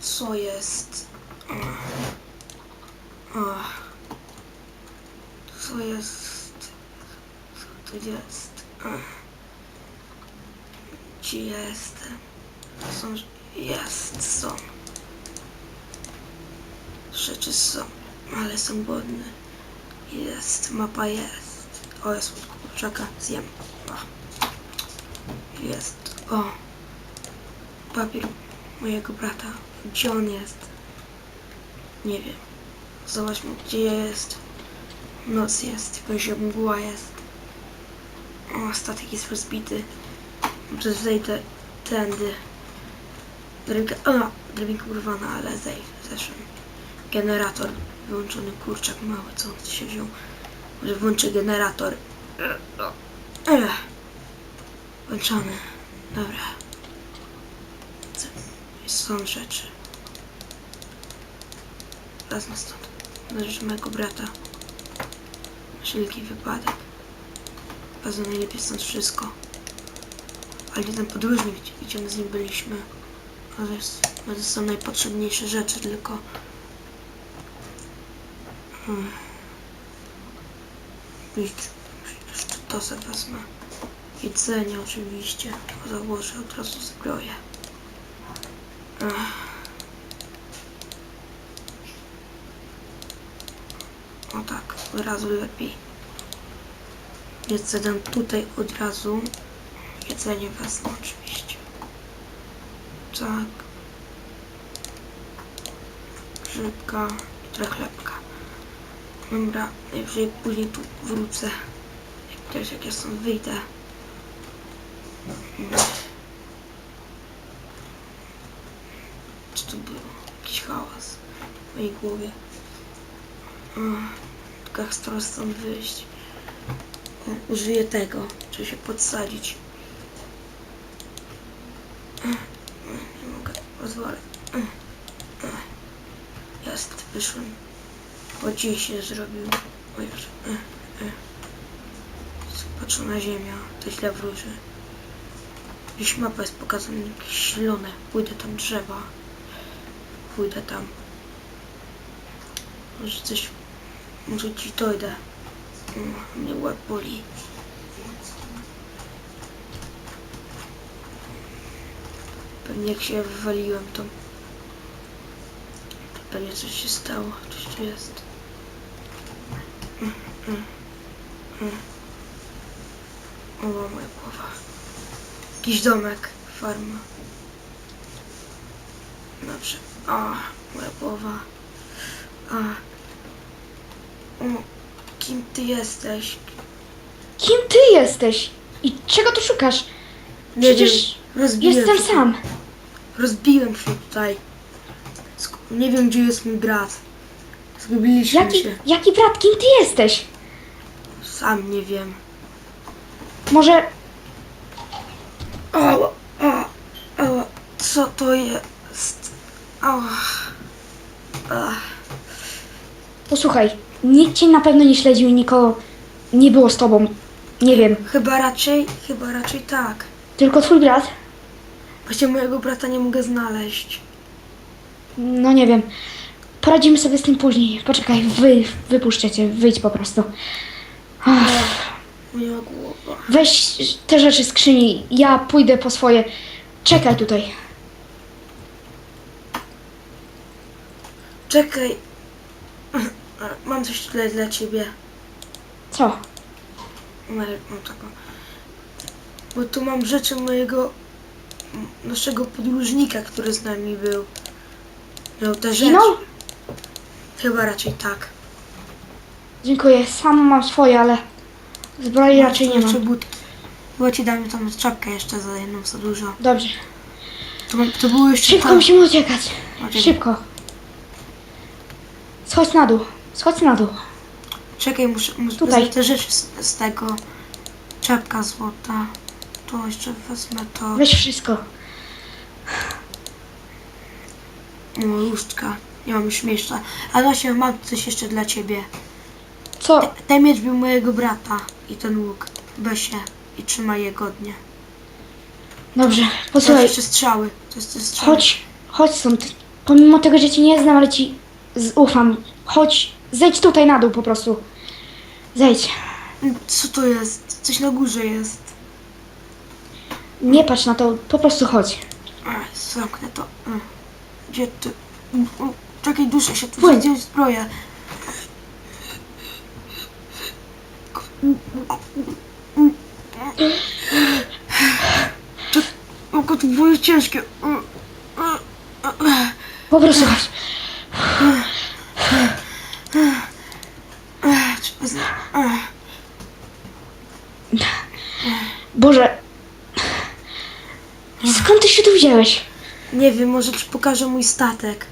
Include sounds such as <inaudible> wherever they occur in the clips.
Co jest? Co jest? Co tu jest? Ach. Gdzie jestem? Są... Jest, są. Rzeczy są, ale są głodne. Jest, mapa jest. O, jest kurczaka, zjem. O. Jest, o. Papier mojego brata. Gdzie on jest? Nie wiem. Zobaczmy, gdzie jest. Noc jest, jakaś mgła jest. O, statek jest rozbity. Może zejdę tędy. Drabinka, a, drabinka urwana, ale zej, zeszłem. Generator wyłączony, kurczak mały, co on się wziął. Może włączę generator. Ech. Włączony. Dobra. Są rzeczy. Wezmę stąd. Na rzecz mojego brata. Wszelki wypadek. Wezmę najlepiej stąd wszystko. Ale ten podróżnik, gdzie, my z nim byliśmy. To, to są najpotrzebniejsze rzeczy tylko. Hmm. Jeszcze to sobie wezmę. Jedzenie oczywiście. Założę od razu zbroję. O tak, od razu lepiej. Jedzę tutaj od razu. Jedzenie wezmę oczywiście. Tak. Grzybka i trochę chlebka. Dobra, najwyżej później tu wrócę. Jak też jak ja stąd wyjdę. Co to było? Jakiś hałas w mojej głowie. Tylko jak stąd stąd wyjść. O, użyję tego, żeby się podsadzić. Ech, Nie mogę, pozwolę. Jest, wyszłem. Po dzień się zrobił. O Jezu. Patrzę na ziemię, to źle wróży. Gdzieś mapa jest pokazana, jakieś zielone. Pójdę tam drzewa. Pójdę tam. Może coś... Może ci dojdę. Mm, Mnie łeb boli. Pewnie jak się wywaliłem, to... to pewnie coś się stało. Coś tu jest. Mm, mm, mm. O, moja głowa. Jakiś domek, farma. Dobrze. A, moja głowa. A. O, kim ty jesteś? Kim ty jesteś? I czego tu szukasz? Nie Przecież wiem, rozbiłem jestem się. sam. Rozbiłem się tutaj. Sk- nie wiem, gdzie jest mój brat. Zgubiliśmy Jaki, się. jaki brat, kim ty jesteś? Sam nie wiem. Może Ała, ała, ała. Co to jest? Ała. Ach. Posłuchaj, nikt cię na pewno nie śledził i nikogo nie było z tobą. Nie wiem, Chyba raczej, chyba raczej tak. tylko twój brat? Właśnie mojego brata nie mogę znaleźć. No nie wiem. Poradzimy sobie z tym później. Poczekaj, wy, wypuszczę cię, wyjdź po prostu. Ach, Moja głowa. weź te rzeczy z skrzyni, ja pójdę po swoje. Czekaj tutaj. Czekaj. Mam coś tutaj dla ciebie. Co? Mam mam taką. Bo tu mam rzeczy mojego m, naszego podróżnika, który z nami był. Miał te rzeczy. Zginął? Chyba raczej tak. Dziękuję, sam mam swoje, ale zbroi raczej nie mam. but. Chyba ci damy tą czapkę jeszcze za jedną za dużo. Dobrze. To, to było jeszcze Szybko to. musimy uciekać. Szybko. Schodź na dół. Schodź na dół. Czekaj, muszę, muszę Tutaj. te rzeczy z, z tego. Czapka złota. Tu jeszcze wezmę to. Weź wszystko. O, Różdżka. Nie mam już miejsca. A właśnie mam coś jeszcze dla ciebie. Co? Te- Ten miecz był mojego brata i ten łuk. Weź się i trzymaj je godnie. Dobrze, To posłuchaj. jeszcze strzały. To jest te strzały. Chodź, chodź stąd. Pomimo tego, że cię nie znam, ale ci z- ufam. Chodź, zejdź tutaj na dół po prostu. Zejdź. Co to jest? Coś na górze jest. Nie patrz na to, po prostu chodź. Ach, zamknę to. Mm. Gdzie ty? Mm, mm, Czekaj, duszę się tu. Płyń. Gdzie jest zbroja? To, oko, to było ciężkie. Po prostu chodź. Ach, trzeba zna- ach. Boże. Skąd ty się tu wziąłeś? Nie wiem, może ci pokażę mój statek.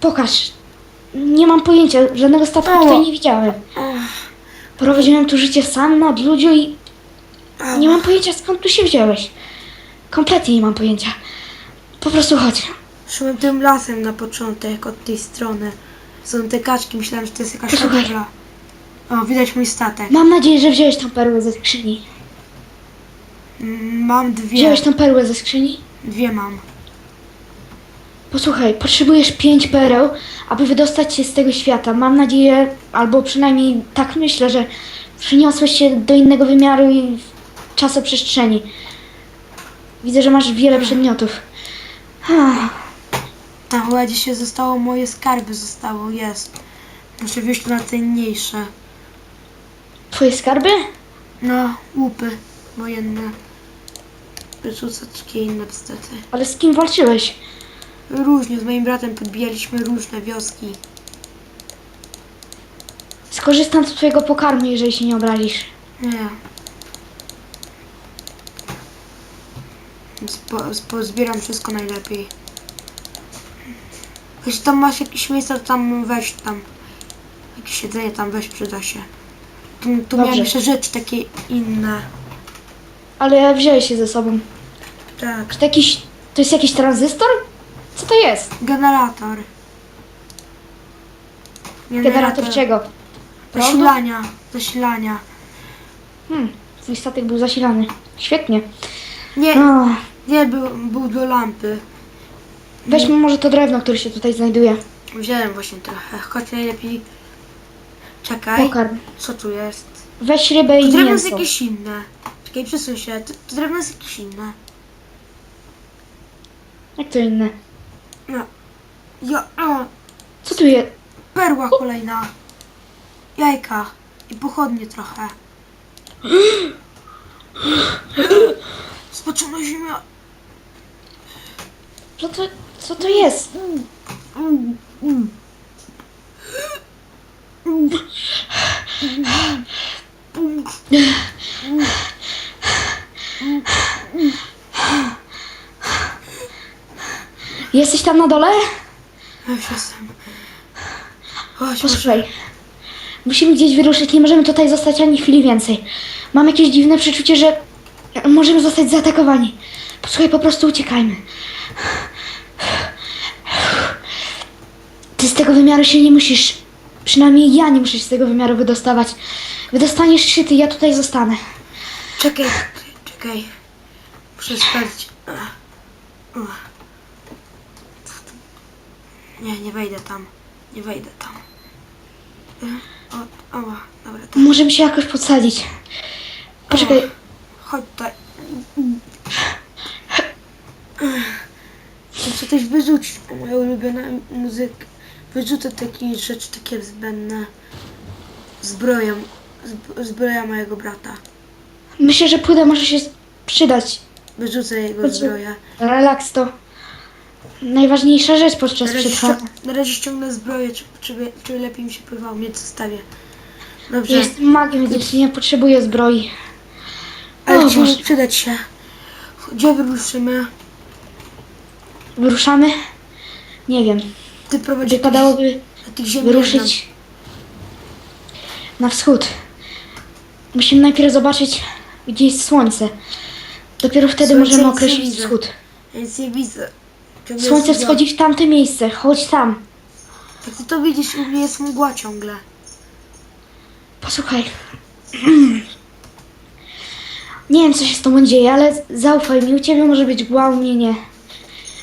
Pokaż. Nie mam pojęcia, żadnego statku tutaj nie widziałem. Prowadziłem tu życie sam nad ludziom i nie mam pojęcia skąd tu się wziąłeś. Kompletnie nie mam pojęcia. Po prostu chodź. Szłem tym lasem na początek od tej strony. Są te kaczki, myślałem, że to jest jakaś Posłuchaj. hodowla. O, widać mój statek. Mam nadzieję, że wziąłeś tą perłę ze skrzyni. Mm, Mam dwie. Wziąłeś tą perłę ze skrzyni? Dwie mam. Posłuchaj, potrzebujesz pięć pereł, aby wydostać się z tego świata. Mam nadzieję, albo przynajmniej tak myślę, że przyniosłeś się do innego wymiaru i czasoprzestrzeni. Widzę, że masz wiele przedmiotów. Ah, Tam chyba dzisiaj zostało moje skarby, zostało, jest. Muszę wziąć tu najcenniejsze. Twoje skarby? No, łupy wojenne. Wyrzucę takie inne bzdety. Ale z kim walczyłeś? Różnie, z moim bratem podbijaliśmy różne wioski. Skorzystam z twojego pokarmu, jeżeli się nie obrazisz. Nie. Spo, spo, zbieram wszystko najlepiej. Jeśli tam masz jakieś miejsca, to tam weź tam. Jakieś jedzenie tam weź, przyda się. Tu, tu miałem jeszcze rzeczy takie inne. Ale wziąłeś się ze sobą. Tak. Czy to jakiś... To jest jakiś tranzystor? Co to jest? Generator. Generator czego? Prądu? Zasilania. Zasilania. Hmm, twój statek był zasilany. Świetnie. Nie, No, nie był, był do lampy. weźmy może to drewno, które się tutaj znajduje. Wziąłem właśnie trochę. Choć najlepiej. Czekaj. Pokarm. Co tu jest? Weź rybę To i drewno jest mięso. jakieś inne. Czekaj, przesuń się. To, to drewno jest jakieś inne. Jak to inne? No. Ja, o, Co tu jest? perła kolejna. Jajka. I pochodnie trochę. Spoczona ziemia. Co to, co to jest? Jesteś tam na dole? Ja już jestem. Chodź, Posłuchaj. Musimy gdzieś wyruszyć, nie możemy tutaj zostać ani chwili więcej. Mam jakieś dziwne przeczucie, że możemy zostać zaatakowani. Posłuchaj, po prostu uciekajmy. Ty z tego wymiaru się nie musisz, przynajmniej ja nie muszę się z tego wymiaru wydostawać. Wydostaniesz się ty, ja tutaj zostanę. Czekaj, czekaj. Muszę sprawdzić. Nie, nie wejdę tam. Nie wejdę tam. O, oła, dobra, tak. Możemy się jakoś podsadzić. Poczekaj, Chodź tutaj. Chcę coś wyrzucić, moja ulubiona muzyka. Wyrzucę takie rzeczy, takie zbędne. Zbroję, zb- zbroja mojego brata. myślę, że płyta może się przydać. Wyrzucę jego Chodź. zbroję. Relaks to najważniejsza rzecz podczas Na razie, przetrwania. ścią- na razie ściągnę zbroję, czy, czy, czy lepiej mi się pływało, mnie zostawię. Dobrze, Jestem magiem, więc nie potrzebuję zbroi. ale O ci Boże. przydać się. Gdzie wyruszymy? Wyruszamy? Nie wiem. Ty prowadzisz Wypadałoby na tych wyruszyć na wschód. Musimy najpierw zobaczyć, gdzie jest słońce. Dopiero wtedy Słońce możemy nic nie określić widzę. wschód. Nic nie widzę. Ciągle Słońce jest mgła. wschodzi w tamte miejsce. Chodź tam. Jak ty to widzisz, u mnie jest mgła ciągle. Posłuchaj. <clears throat> Nie wiem, co się z tobą dzieje, ale zaufaj mi. U ciebie może być mgła, u mnie nie.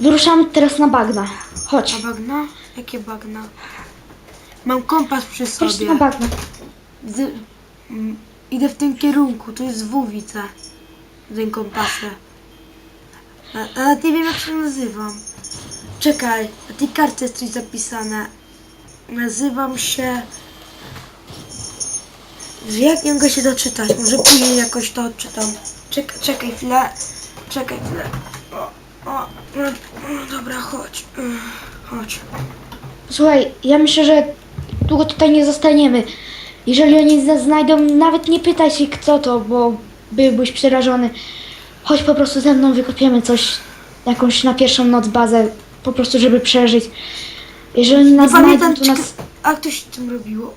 Wyruszamy teraz na bagna. Chodź. A bagna? Jakie bagna? Mam kompas przy Chodź sobie. na bagna. Z, mm, idę w tym kierunku, to jest Wówice. Tym kompasem. A, a nie wiem jak się nazywam. Czekaj, na tej kartce jest coś zapisane. Nazywam się... Jak nie mogę się doczytać? Może później jakoś to odczytam. Czekaj, czekaj chwilę. Czekaj chwilę. O, o, no, no dobra, chodź. Mm, Chodź. Słuchaj, ja myślę, że długo tutaj nie zostaniemy. Jeżeli oni znajdą, nawet nie pytaj się kto to, bo byłbyś przerażony. Chodź po prostu ze mną, wykopiemy coś, jakąś na pierwszą noc bazę, po prostu żeby przeżyć. Jeżeli oni Nie nas pamiętam, znajdą, to nas... A ktoś tym robiło?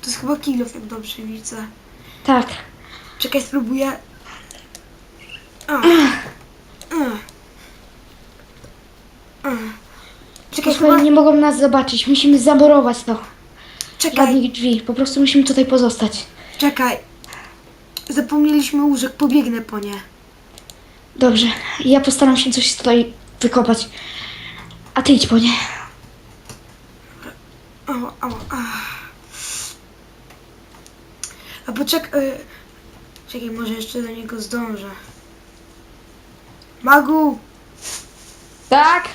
To jest chyba kilof, jak dobrze widzę. Tak. Czekaj, spróbuję. A. A. A. Czekaj, Słuchaj, chyba... nie mogą nas zobaczyć, musimy zamurować to. Czekaj, Żadnych drzwi, po prostu musimy tutaj pozostać. czekaj. Zapomnieliśmy łóżek, pobiegnę po nie. Dobrze, ja postaram się coś tutaj wykopać. A ty idź po nie. O, o, a. A poczekaj... y, Czekaj, może jeszcze do niego zdążę. Magu! Tak?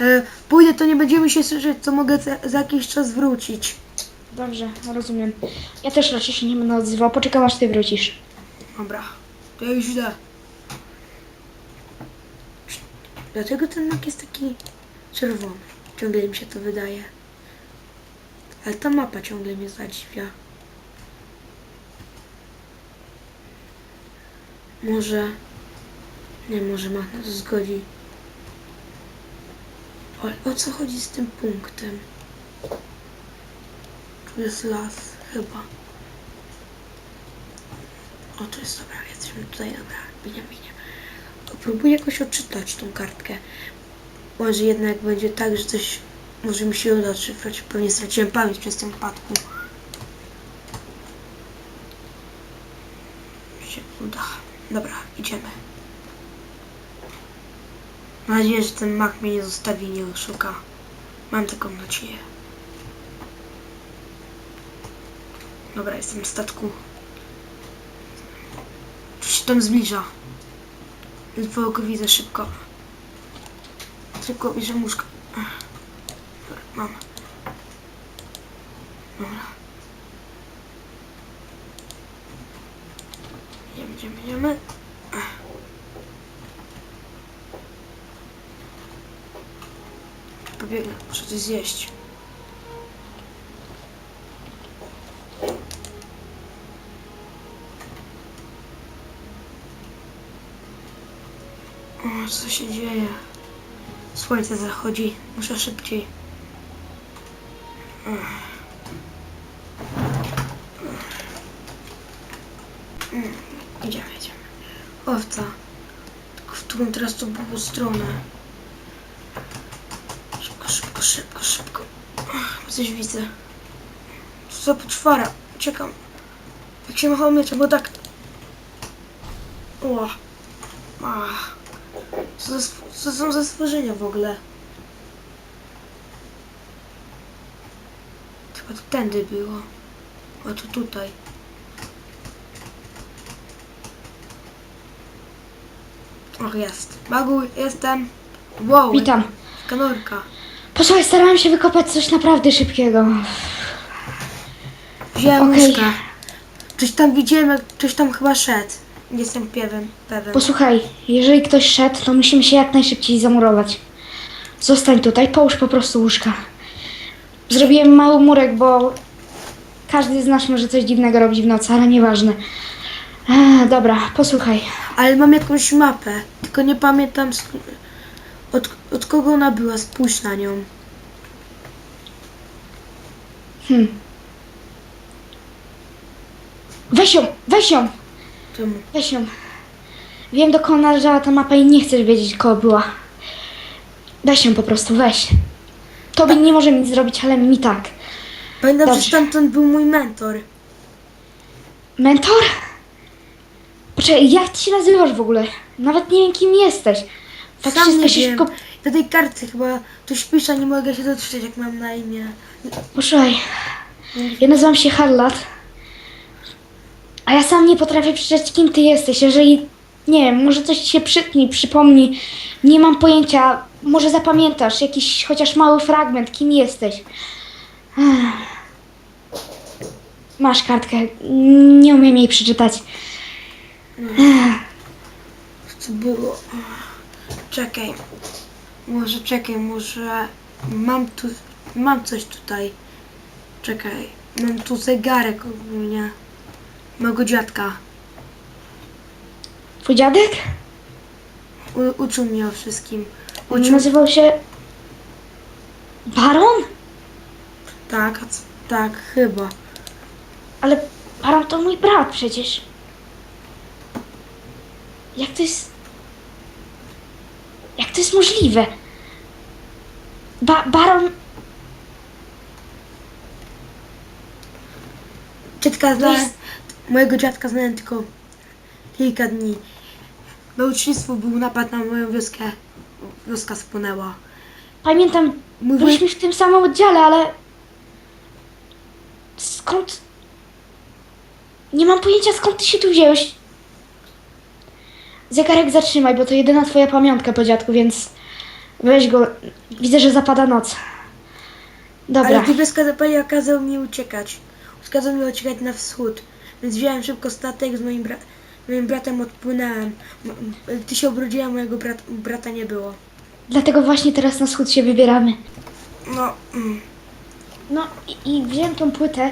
E, pójdę, to nie będziemy się słyszeć, to mogę za, za jakiś czas wrócić. Dobrze, rozumiem. Ja też raczej się nie będę odzywał. Poczekam aż ty wrócisz. Dobra, to już idę. Dlaczego ten mak jest taki czerwony? Ciągle mi się to wydaje. Ale ta mapa ciągle mnie zadziwia. Może... Nie, może ma nas zgodzi. Ale o co chodzi z tym punktem? Tu jest las, chyba. O, to jest dobra, jesteśmy tutaj, dobra, binie, binie. Próbuję jakoś odczytać tą kartkę. Może jednak będzie tak, że coś może mi się uda odszyfrować. Pewnie straciłem pamięć przez ten wypadku. Się uda. Dobra, idziemy. Mam nadzieję, że ten mak mnie nie zostawi i nie oszuka. Mam taką nadzieję. Dobra, jestem w statku. Tam zbliża. Ledwo go widzę szybko. Szybko bierze muszka. Mam. Dobra. Idziemy, idziemy, idziemy. Pobiegnę, muszę coś zjeść. Co się dzieje? Słońce zachodzi. Muszę szybciej. Idziemy, idziemy. Owca. W którą teraz to było stronę? Szybko, szybko, szybko, szybko. Coś widzę. Co za poczwara? Uciekam. Jak się machało mieczem, bo tak... O. Ach. Co, za, co są za stworzenia w ogóle? Chyba to tędy było. O, to tutaj. Och, jest. Magu, jestem. Wow, Witam. kanorka. Posłuchaj, starałem się wykopać coś naprawdę szybkiego. Wziąłem Okej. łóżka. Coś tam widziałem, jak ktoś tam chyba szedł. Jestem pewien. pewien. Posłuchaj, jeżeli ktoś szedł, to musimy się jak najszybciej zamurować. Zostań tutaj, połóż po prostu łóżka. Zrobiłem mały murek, bo każdy z nas może coś dziwnego robić w nocy, ale nieważne. Eee, dobra, posłuchaj. Ale mam jakąś mapę, tylko nie pamiętam od, od kogo ona była. Spójrz na nią. Hmm. Weź ją, weź ją, Czemu? weź ją. Wiem dokąd należała ta mapa i nie chcesz wiedzieć, kogo była. Weź ją po prostu, weź. Tobie nie może nic zrobić, ale mi tak. Pamiętam, Dobrze. że tamten był mój mentor. Mentor? Poczekaj, jak ty się nazywasz w ogóle? Nawet nie wiem, kim jesteś. Tak Sam wszystko nie się wiem. szybko... Na tej kartce chyba tu śpisz, a nie mogę się dotrzeć, jak mam na imię. Posłuchaj, ja nazywam się Harlat. A ja sam nie potrafię przeczytać, kim ty jesteś. Jeżeli, nie wiem, może coś się przytnie, przypomni. Nie mam pojęcia, może zapamiętasz jakiś chociaż mały fragment, kim jesteś. Masz kartkę. Nie umiem jej przeczytać. Co było? Czekaj. Może czekaj, może mam tu, mam coś tutaj. Czekaj, mam tu zegarek ogólnie. Mego dziadka. Twój dziadek? U, uczył mnie o wszystkim. Uczył, nazywał się... Baron? tak, c- tak, chyba. Ale Baron to mój brat przecież. Jak to jest... Jak to jest możliwe? Ba Baron... Dziadka znałem, jest- mojego dziadka znałem tylko kilka dni. Na ucznictwu był napad na moją wioskę. Wioska spłonęła. Pamiętam, Mój wuj- byliśmy w tym samym oddziale, ale... Skąd... Nie mam pojęcia, skąd ty się tu wziąłeś. Zegarek zatrzymaj, bo to jedyna twoja pamiątka po dziadku, więc... Weź go. Widzę, że zapada noc. Dobra. Ale Tybieska zapalnia kazał mi uciekać. Kazał mi uciekać na wschód. Więc wziąłem szybko statek z moim, bra moim bratem odpłynąłem. Gdy się obrodziłem, mojego brat brata nie było. Dlatego właśnie teraz na wschód się wybieramy. No, mm, No i, i wziąłem tą płytę,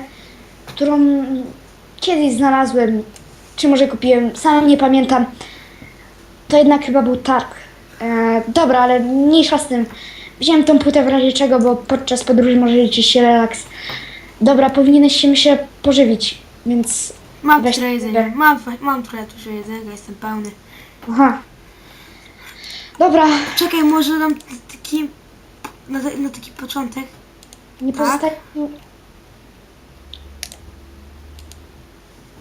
którą kiedyś znalazłem, czy może kupiłem, sam nie pamiętam. To jednak chyba był targ. E, dobra, ale mniejsza z tym. Wziąłem tą płytę w razie czego, bo podczas podróży może liczyć się relaks. Dobra, powinieneś się myślę pożywić, więc... mam Weź trochę jedzenia. Mam, mam trochę dużo jedzenia, jestem pełny. Aha. Dobra, Czekaj, może dam t- taki... Na, na taki początek. nie Tak? pozostaje...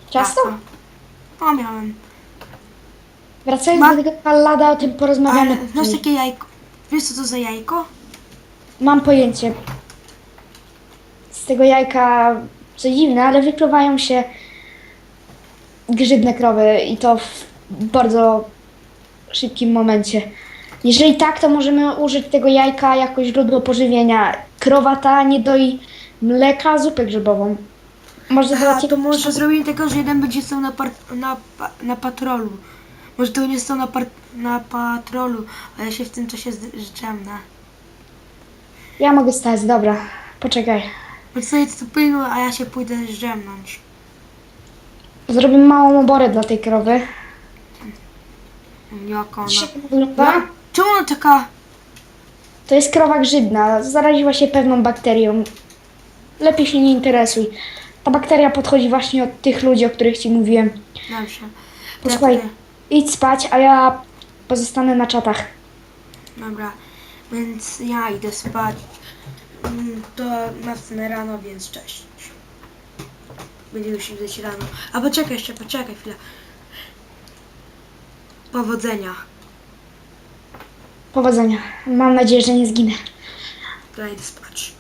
Ciasto? A, O, miałem. Wracając Ma- do tego Pallada, o tym porozmawiamy Ale masz takie jajko. Wiesz co to za jajko? Mam pojęcie. Z tego jajka, co dziwne, ale wykluwają się grzybne krowy i to w bardzo szybkim momencie. Jeżeli tak, to możemy użyć tego jajka jako źródło pożywienia. Krowa ta nie doi mleka, zupę grzybową. Może Aha, to może zrobimy tego, że jeden będzie stał na, par- na, na patrolu. Może to nie stał na, par- na patrolu, a ja się w tym czasie z- zdrzemnę. Ja mogę stać, dobra. Poczekaj. Więc sobie tu pilnuj, a ja się pójdę zdrzemnąć. Zrobimy małą oborę dla tej krowy. Jak ona. Wygląda? No, czemu ona taka... To jest krowa grzybna. Zaraziła się pewną bakterią. Lepiej się nie interesuj. Ta bakteria podchodzi właśnie od tych ludzi, o których ci mówiłem. Dobrze. Posłuchaj, idź spać, a ja pozostanę na czatach. Dobra, więc ja idę spać. Mm, To następne rano, więc cześć. Będziemy się widzieć rano. A poczekaj jeszcze, poczekaj chwilę. Powodzenia. Powodzenia. Mam nadzieję, że nie zginę. Idę spać.